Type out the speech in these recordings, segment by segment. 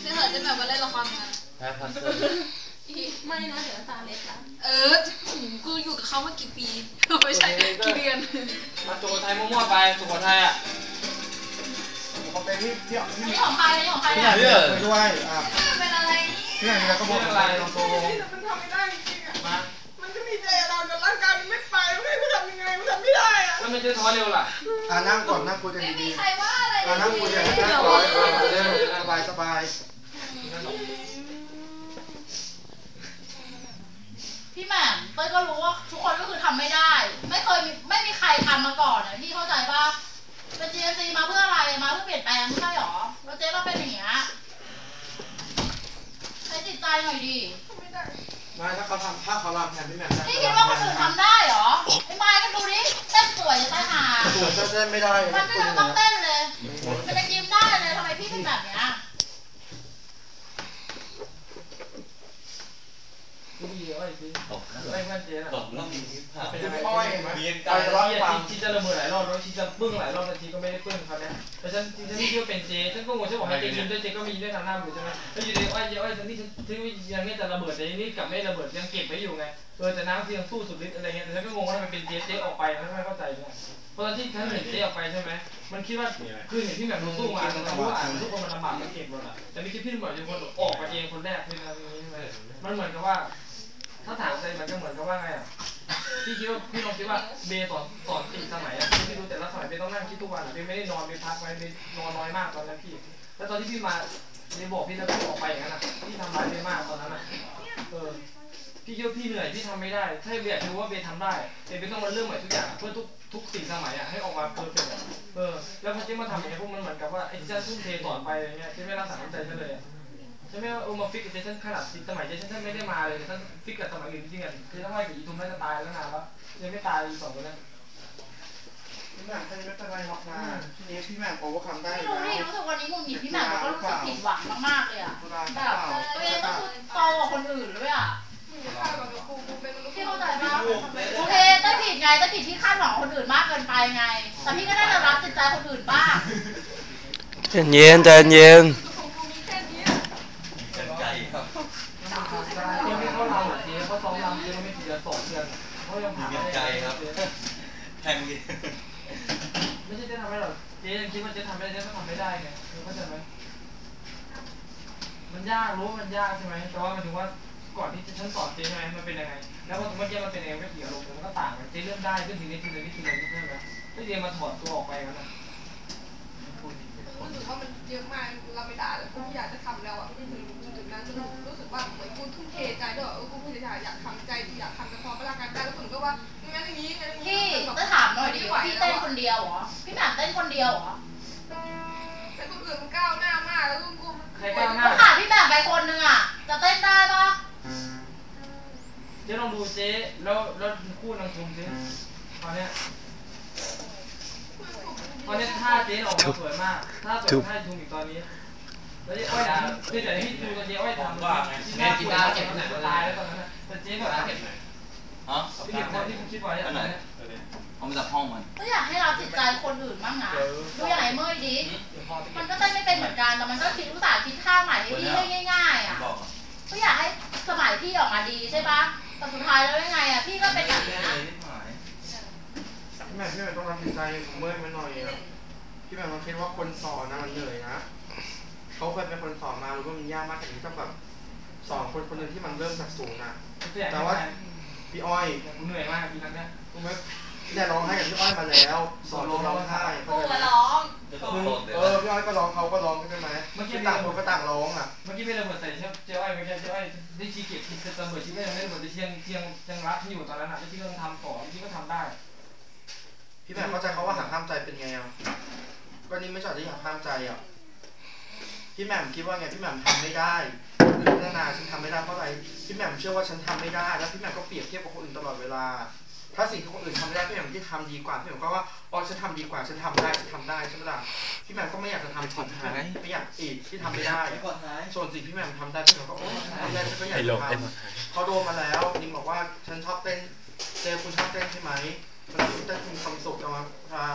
เชื่อเหรอจะแบบว่าเล่นละครมาแพ้พัสเตอร์ไม่นะเดี๋ยวตาเล็กละเออหูกูอยู่กับเขามากี่ปีไม่ใช่กี่เดือนมาสุโขทัยมั่วๆไปสุโขทัยอะผมเป็นที่ที่ที่นี่ของใครนี่ของใครเนี่ยไปด้วยอะเป็นอะไรที่ไหนแล้วก็บอกอะไรลองโตแต่มันทำไม่ได้จริงอะมามันก็มีใจเราแต่ร่างกายมันไม่ไปมันให้กูทำยังไงมันทำไม่ได้อะแล้วม่ใช่ท้อเร็วล่ะอะนั่งก่อนนั่งคุยกันไม่ มีดีใครว่าอะไรๆอะนั่งคุยกันเลยนั่งก่อนอะเร็วสบายสบายพี่แหม่มเต้ยก็รู้ว่าทุกคนก็คือทำไม่ได้ ไม่เคยมีไม่มีใครทำมาก่อนอะพี่เข้าใจป่ะเป็น GMC มาเพื่ออะไรมาเพื่อเปลี่ยนแปลงไม่ใช่หรอแล้วเจ๊ก็เป็นอย่างเงี้ยใช้จิตใจหน่อยดิไม่ได้มาถ้าเขาทำถ้าเขาทำแทนพี่แหม่มได้พี่คิดว่าคนอื่นทำได้เหรอไอ้ไม้ก็ดูดิเต้นสวยจะตายห่าตัวจะเต้นไม่ได้มันไม่คุณยังต้องเต้นเลยมันจะยิ้มได้เลยทำไมพี่เป็นแบบเนี้ย พี่ดีอ้อยสิตกไอ้เพื่อนเจ๊น่ะตกแล้วมีผ่าเป็นนยังไงอ้อยไหมเรียนไปการร้อยที่ฟังที่จะระเบิดหลายรอบแล้วที่จะปึ้งหลายรอบแต่ทีก็ไม่ได้ปึ้งคราวเนี้ยแต่ฉันที่ฉันไม่คิดว่าเป็นเจ๊ฉันก็งงฉันบอกให้เจ๊ยิ้มด้วยเจ๊ก็มียิ้มด้วยทำหน้าอยู่ใช่ไหมแล้วอยู่ดีอ้อยเจ๊อ้อยฉันที่ฉันที่ยังไม่จะระเบิดแต่นี่กลับไม่ระเบิดยังเก็บไว้อยู่ไงเออแต่น้ำที่ยังสู้สุดฤทธิ์อะไรเงี้ยแต่ฉันก็งงว่าทำไมเป็นเจ๊เจ๊ออกไปฉันไม่เข้าใจเนี่ยเพราะตอนที่ฉันเห็นเจ๊ออกไปใช่ไหมมันคิดว่าคือเห็นที่แบบมันสู้มาแต่รู้ว่าทุกคนมันลำบากมันเก็บหมดอะแต่ไม่คิดพี่หมอจะคนออกมาเองคนแรกที่ทำอย่างนี้ใช่ไหมมันเหมือนกับว่า ถ้าถามใจมันก็เหมือนกับว่าไงอะพี่คิดว่าพี่ลองคิดว่าเบย์สอนสอนสี่สมัยอะพี่ดูแต่ละสมัยเบย์ต้องนั่งคิดทุกวันเบย์ไม่ได้นอนเบย์พักไว้เบย์นอนน้อยมากตอนนั้นพี่ แล้วตอนที่พี่มาเบย์บอกพี่แล้วพี่ออกไปอย่างนั้นอะพี่ทำร้ายเบย์มากตอนนั้นอะเออพี่คิดว่าพี่เหนื่อยพี่ทำไม่ได้ ถ้าเบย์อยากรู้ว่าเบย์ทำได้เบย์ต้องมาเริ่มใหม่ทุกอย่างเพื่อทุกทุกสี่สมัยอะให้ออกมาเพอร์เฟกต์อะเออ แล้วพอเจ๊มาทำอย่างเงี้ยพวกมันเหมือนกับว่าไอ้ที่ฉันทุ่มเทสอนไปอะไรเงี้ยเจ๊ไม่รักษาน้ำใจฉันเลยอะ ใช่ไหมว่าเออมาฟิกกับเจสันขนาดสมัยเจสันท่านไม่ได้มาเลยท่านฟิกกับสมัยอื่นจริงๆอะคือถ้าไม่กับอีทุมน่าจะตายแล้วนานแล้วยังไม่ตายอีสองคนนั้นพี่แหม่มท่านไม่เป็นไรหรอกนะทีนี้พี่แหม่มโอเวอร์คัมได้ไม่แล้รู้วดิรู้สึกวันนี้หงุดหงิดพี่แหม่มแล้วก็รู้สึกผิดหวังมากๆเลยอะธุระหแบรือบเปล่าตัวเองต้องโตกว่าคนอื่นด้วยอะมึงจะฆ่าก่อนกับกูกูเป็นมนุษย์พี่เข้าใจปะโอเคเต้ยผิดไงเต้ยผิดที่คาดหวังคนอื่นมากเกินไปไงแต่พี่ก็น่าจะรับจิตใจคนอื่นบ้างใจเย็นใจเย็น ของกูมีแค่นี้อะ กันใจ ครับเจ๊ไม่เขาเราเจ๊เขาซ้อมรำเจ๊ไม่ผิดจะสอนเดือนเขายังมีผ่านเงินใจครับแทงดิไม่ใช่เจ๊ทำไม่หรอกเจ๊ยังคิดว่าเจ๊ทำไม่ได้เจ๊ก็ทำไม่ได้ไงเข้าใจไหมมันยากรู้ว่ามันยากใช่ไหมแต่ว่ามันถึงว่าก่อนที่ฉันสอนเจ๊ใช่ไหมมันเป็นยังไง แล้วพอเมื่อกี้มันเป็นยังไงก็เกี่ยวลงมันก็ต่างกันเจ๊เริ่มได้เรื่องทีนี้ทีนี้ทีนี้ใช่ไหมถ้าเจ๊มาถอดตัวออกไปกันนะรู้สึกว่ามันเยอะมากเราไม่ได้แล้วกูไม่อยากจะท ออกูพยายามอยากทำใจอยากทำแต่พอเวลาการได้แล้วผมก็ว่างั้นอย่างนี้งั้นอย่างนี้พี่จะถามหน่อยดิว่าพี่เต้นคนเดียวเหรอ พี่แหม่มเต้นคนเดียวเหรอแต่คนอื่นมันก้าวหน้ามากแล้วกูกูใครก้าวหน้ก็ขาดพี่แหม่มไปคนนึงอะ จะเต้นได้ปะเจ๊ลองดูเจ๊แล้วแล้วคู่นางทุมเจ๊ตอนเนี้ยตอนเนี้ยท่าเจ๊ออกมาสวยมากถ้าสวยท่าทุมอีกตอนนี้ แล้วเจ๊อ้อยคือแต่ที่ดูตอนเจ๊อ้อยทำที่หน้าสวยเก็บไหนตายแล้วตอนนั้นแต่เจ๊แบบฮะที่เก็บคนที่คุณคิดไว้อันไหนเอามาจากห้องมันก็อยากให้เราจิตใจคนอื่นบ้างนะดูอย่างไรเมื่อยดิมันก็เต้นไม่เป็นเหมือนกันแต่มันก็คิดอุตส่าห์คิดท่าใหม่ให้พี่ให้ง่าย ๆอะก็อยากให้สมัยพี่ออกมาดีใช่ปะแต่สุดท้ายแล้วยังไงอะพี่ก็เป็นแบบนี้ยพี่แม่พี่แม่ต้องรับผิดใจเมื่อยมาหน่อยอะพี่แม่มมาคิดว่าคนสอนนะมันเหนื่อยนะ เขาเคยเป็นคนสอนมารู้ว่ามันยากมากแต่ที่จะแบบสอนคนคนหนึ่งที่มันเริ่มจากศูนย์อะ แต่ว่าพี่อ้อยเหนื่อยมากทีนั้นเนี่ยรู้ไหมเนี่ยร้องไห้กับพี่อ้อยมาแล้ว สอนจนร้องไห้กูมาร้องมึงเออพี่อ้อยก็ร้องเขาก็ร้องใช่ไหมที่ต่างคนก็ต่างร้องอะเมื่อกี้ไม่ระเบิดใส่เจ๊เจ๊อ้อยเมื่อกี้เจ๊อ้อยได้ชี้เก็บที่จะระเบิดชี้ก็ยังไม่ระเบิดที่ยังยังยังรักที่อยู่ตอนนั้นอะที่ก็ต้องทำต่อที่ก็ทำได้พี่แหม่มเข้าใจเขาว่าหักห้ามใจเป็นไงอะก็นี่ไม่ใช่ที่หักห้ามใจอะ พี่แหม่มคิดว่าไงพี่แหม่มทำไม่ได้คนอื่นพัฒนาฉันทำไม่ได้เพราะอะไรพี่แหม่มเชื่อว่าฉันทำไม่ได้ แล้วพี่แหม่มก็เปรียบเทียบกับคนอื่นตลอดเวลา ถ้าสิ่งที่คนอื่นทำไม่ได้พี่แหม่มที่ทำดีกว่าพี่แหม่มก็ว่าอ๋อฉันทำดีกว่าฉันทำได้ฉันทำได้ใช่ไหมล่ะพี่แหม่มก็ไม่อยากจะทำสิ่งที่ไม่อยากอีกที่ทำไม่ได้ส่วนสิ่งที่แหม่มทำได้พี่แหม่มก็โอ้ทำได้ฉันก็อยากทำเขาโดนมาแล้วนิงบอกว่าฉันชอบเต้นเจคุณชอบเต้นใช่ไหมเวลาคุณเต้นคุณความสุขแต่ว่าเวลา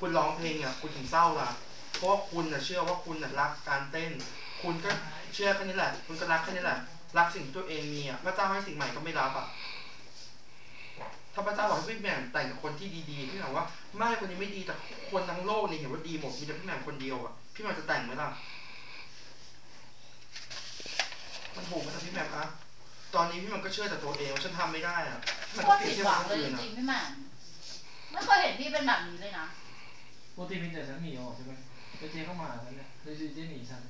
คุณร้องเพลงอะคุณถึงเศร้าล่ะ เพราะว่าคุณน่ะเชื่อว่าคุณน่ะรักการเต้น คุณก็เชื่อแค่นี้แหละ คุณก็รักแค่นี้แหละ รักสิ่งที่ตัวเองมีอะพระเจ้าให้สิ่งใหม่ก็ไม่รับอะถ้าพระเจ้าบอกให้พี่แหม่มแต่งกับคนที่ดีๆพี่แหม่มว่าไม่คนนี้ไม่ดีแต่คนทั้งโลกนี่เห็นว่าดีหมดมีแต่พี่แหม่มคนเดียวอะพี่แหม่มจะแต่งไหมล่ะมันถูกไหมล่ะพี่แหม่มอะตอนนี้พี่แหม่มก็เชื่อแต่ตัวเองว่าฉันทำไม่ได้อะพี่แหม่มโคก็ตรเปรียผิบดเทียบหวักับคนอื่นอะงเลยจริงๆพี่แหม่มไม่เคยเห็นพี่เป็นแบบนี้เลยนะปกติมีแต่ฉันหนีออกใช่ไหม แต่เจ๊เข้ามาหาฉันเนี่ยคือเจ๊หนีฉัน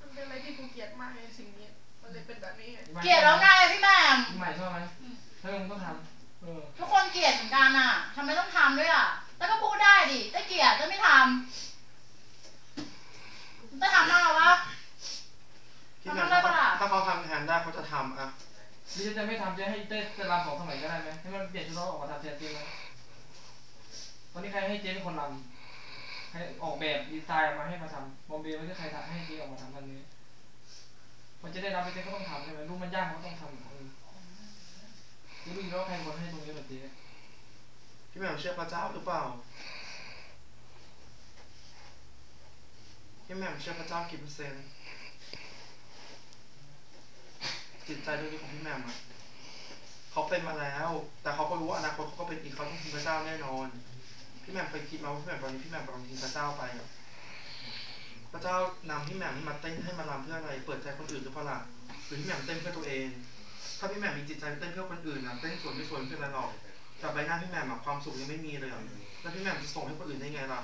มันเป็นอะไรที่กูเกลียดมากในสิ่งนี้ มันเลยเป็นแบบนี้ไงเกลียดแล้วไงพี่แหม่มพี่ใหม่ชอบไหมถ้ามึงต้องทำเออทุกคนเกลียดเหมือนกันอะทำไมต้องทำด้วยอะแต่ก็พูดได้ดิแต่เกลียดแต่ไม่ทำแต่ทำได้หรอวะพี่แหม่มทำได้ถ้าปะล่ะถ้าเขาทำแทนได้เขาจะทำอะหรือจะไม่ทำจะให้เต้จะรำสองสมัยก็ได้ไหมให้มันเปลี่ยนชุดร้องออกมาทำแทนเจ๊ไหมตอนนี้ใครให้เจ๊เป็นคนรำ ให้ออกแบบดีไซน์มาให้มาทำบอมเบย์ไม่ใช่ใครทำให้เจ๊ออกมาทำตอนนี้ มันจะได้รับไปเจ๊ก็ต้องทำใช่ไหมลูกมันยากมันก็ต้องทำเออเจ๊รู้อยู่แล้วว่าใครคนให้ตรงนี้แบบเจ๊พี่แม่มเชื่อพระเจ้าหรือเปล่าพี่แม่มเชื่อพระเจ้ากี่เปอร์เซ็นต์จิตใจดวงนี้ของพี่แม่มอะเขาเป็นมาแล้ว แต่เขาก็รู้ว่าอนาคตเขาก็เป็นอีกเขาต้องทิ้งพระเจ้าแน่นอน พี่แหม่มเคยคิดมาว่าพี่แหม่มตอนนี้พี่แหม่มกำลังทิ้งพระเจ้าไปอะพระเจ้านำพี่แหม่มมาเต้นให้มารำเพื่ออะไร เปิดใจคนอื่นหรือเปล่าหรือพี่แหม่มเต้นเพื่อตัวเอง ถ้าพี่แหม่มมีจิตใจเต้นเพื่อคนอื่นนะเต้นสวนไม่สวยไม่เป็นไรหรอกแต่ใบหน้าพี่แหม่มอะความสุขยังไม่มีเลยอะแล้วพี่แหม่มจะส่งให้คนอื่นได้ไงล่ะ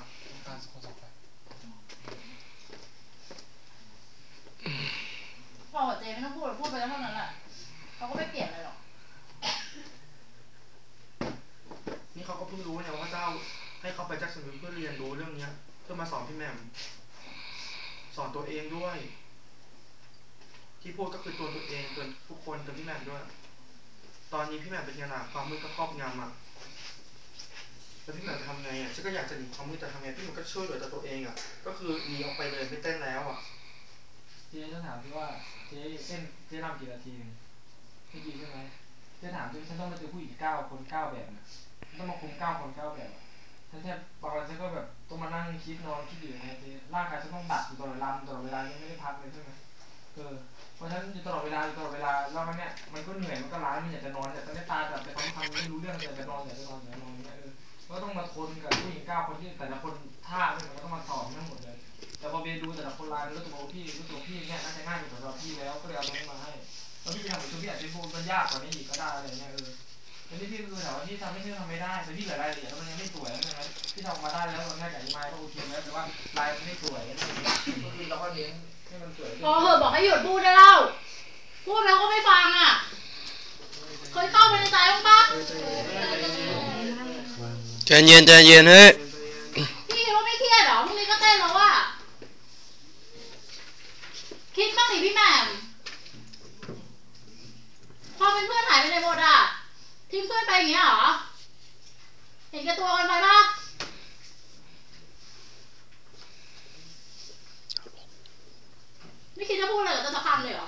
พอกับเจไม่ต้องพูดพูดไปแล้วเท่านั้นแหละเขาก็ไม่เปลี่ยนอะไรหรอก นี่เขาก็เพิ่งรู้เนี่ยว่าพระเจ้าให้เขาไปแจ็คสันวิลเพื่อเรียนรู้เรื่องเนี้ย เพื่อมาสอนพี่แมมสอนตัวเองด้วย ที่พูดก็คือตัวตัวเองตัวทุกคนตัวพี่แมมด้วย ตอนนี้พี่แมมเป็นไงล่ะความมืดก็ครอบงำอะแล้วพี่แมมจะทำไงอะฉันก็อยากจะหนีความมืดแต่ทำไงพี่แหม่มก็ช่วยเหลือแต่ตัวเองอะ ก็คือหนีออกไปเลยไม่เต้นแล้วอะเจ๊จะถามพี่ว่าเจ๊เต้นเจ๊รำกี่นาทีไม่กี่ใช่ไหมเจ๊ถามพี่ฉันต้องมาเจอผู้หญิงเก้าคนเก้าแบบนะต้องมาคุมเก้าคนเก้าแบบ ฉันแทบบางวันฉันก็แบบต้องมานั่งคิดนอนคิดอยู่อย่างเงี้ยเจ๊ร่างกายฉันต้องดัดอยู่ตลอดเวลาตลอดเวลายังไม่ได้พักเลยใช่ไหมเออเพราะฉันอยู่ตลอดเวลาอยู่ตลอดเวลาแล้วมันเนี่ยมันก็เหนื่อยมันก็ล้ามันอยากจะนอนอยากจะไม่ตาแต่แต่ทำทำไม่รู้เรื่องอยากจะนอนอยากจะนอนอยากจะนอนเงี้ยเออก็ต้องมาทนกับผู้หญิงเก้าคนที่แต่ละคนท่าเนี่ยมันก็ต้องมาสอนทั้งหมดเลยแต่พอเบนดูแต่ละคนลายรู้สึกว่าพี่รู้สึกว่าพี่เนี่ยน่าจะง่ายกว่าสำหรับพี่แล้วก็เลยเอาตรงนี้มาให้แล้วพี่จะทำเหมือนชุดพี่อาจจะพูดมันยากกว่านี้อีกก็ได้อะไรเงี้ยเออ แต่ที่พี่คือถามว่าพี่ทำไม่ใช่ทำไม่ได้แต่พี่เหลือรายละเอียดแล้วมันยังไม่สวยใช่ไหมพี่ทำออกมาได้แล้วมันง่ายกับอีไมล์ก็โอเคแล้วแต่ว่าลายมันไม่สวยอะไรอย่างเงี้ยก็คือเราก็เน้นให้มันสวยขึ้นพอเหอะบอกให้หยุดพูดได้แล้วพูดแล้วก็ไม่ฟังอะ เคยเข้าไปในใจบ้างปะใจเย็นใจเย็นเฮ้ยพี่คิดว่าไม่เครียดเหรอพรุ่งนี้ก็เต้นแล้วอะคิดบ้างดิพี่แหม่มพอเป็นเพื่อนหายไปในหมดอะ ทิ้งเพื่อนไปอย่างเงี้ยเหรอ เห็นแกตัวกันไปปะไม่คิดจะพูดอะไรกับเจ้าสักคำเลยเหรอ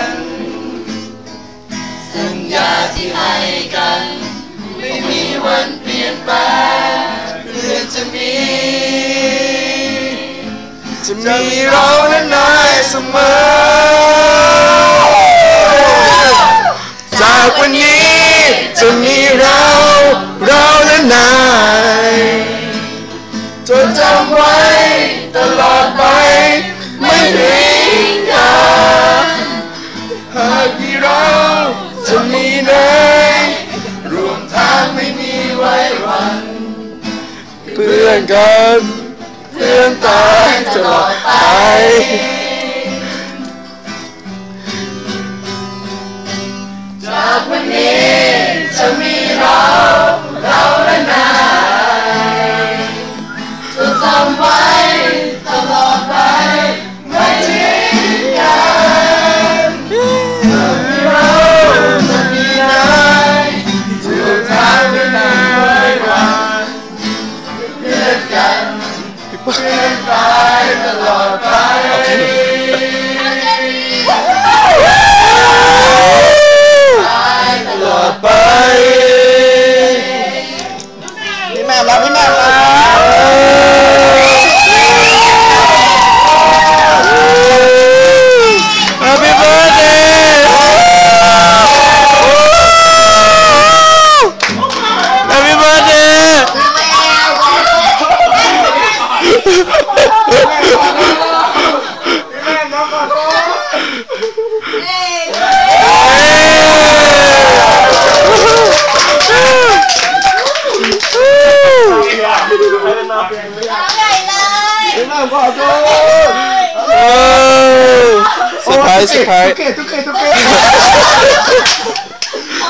วันเปลี่ยนไปเพื่อจะมี จะมีเราและนายเสมอ จากวันนี้จะมีเรา เราและนาย อนกันเพื่อนตายตลอดไป จากวันนี้ อร์ไพรส์เซอร์ไพรส์ทุกเกทุกเกทุกเก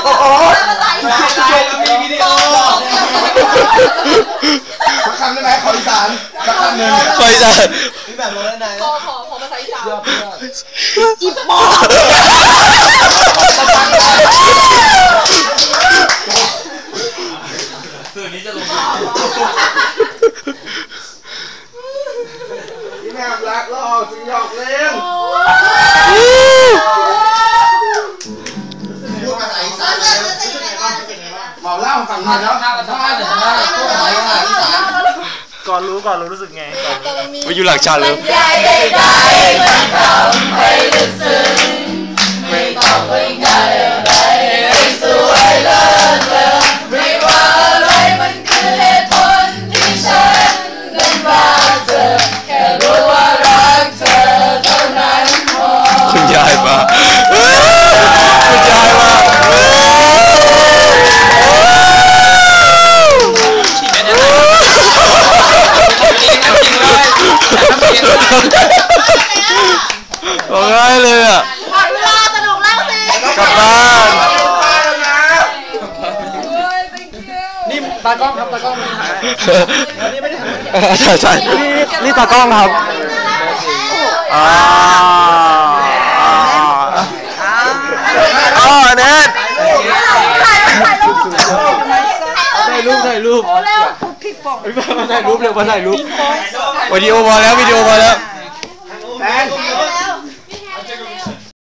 โอ้โหเรามีวิดีโอสักคำได้ไหมขออีสานสักคำหนึ่งไปจ้ะพี่แบบรู้แล้วนายขอขอขอภาษาอีสานสื่อนี้จะลงพี่แม่รักเราจริงหยอกเล่น กเล่าฝั่งหน่อยแล้วถ้าถ้าถ้าจะถ้าก่อนรู้ก่อนรู้รู้สึกไงก่อนไปอยู่หลังชาเลยยายใดๆไม่ทำให้ลึกซึ้งไม่ต้องบรรยายอะไรใบอกง่ายเลยอะหมดเวลาสนุกแล้วสิกลับบ้านนี่ตากล้องครับตากล้องถ่ายใช่ใช่นี่นี่ตากล้องครับอ่าอ๋อเน็ตถ่ายรูปถ่ายรูป ถ่ายรูปเร็วมาถ่ายรูปวิดีโอพอแล้ววิดีโอพอแล้ว แฟน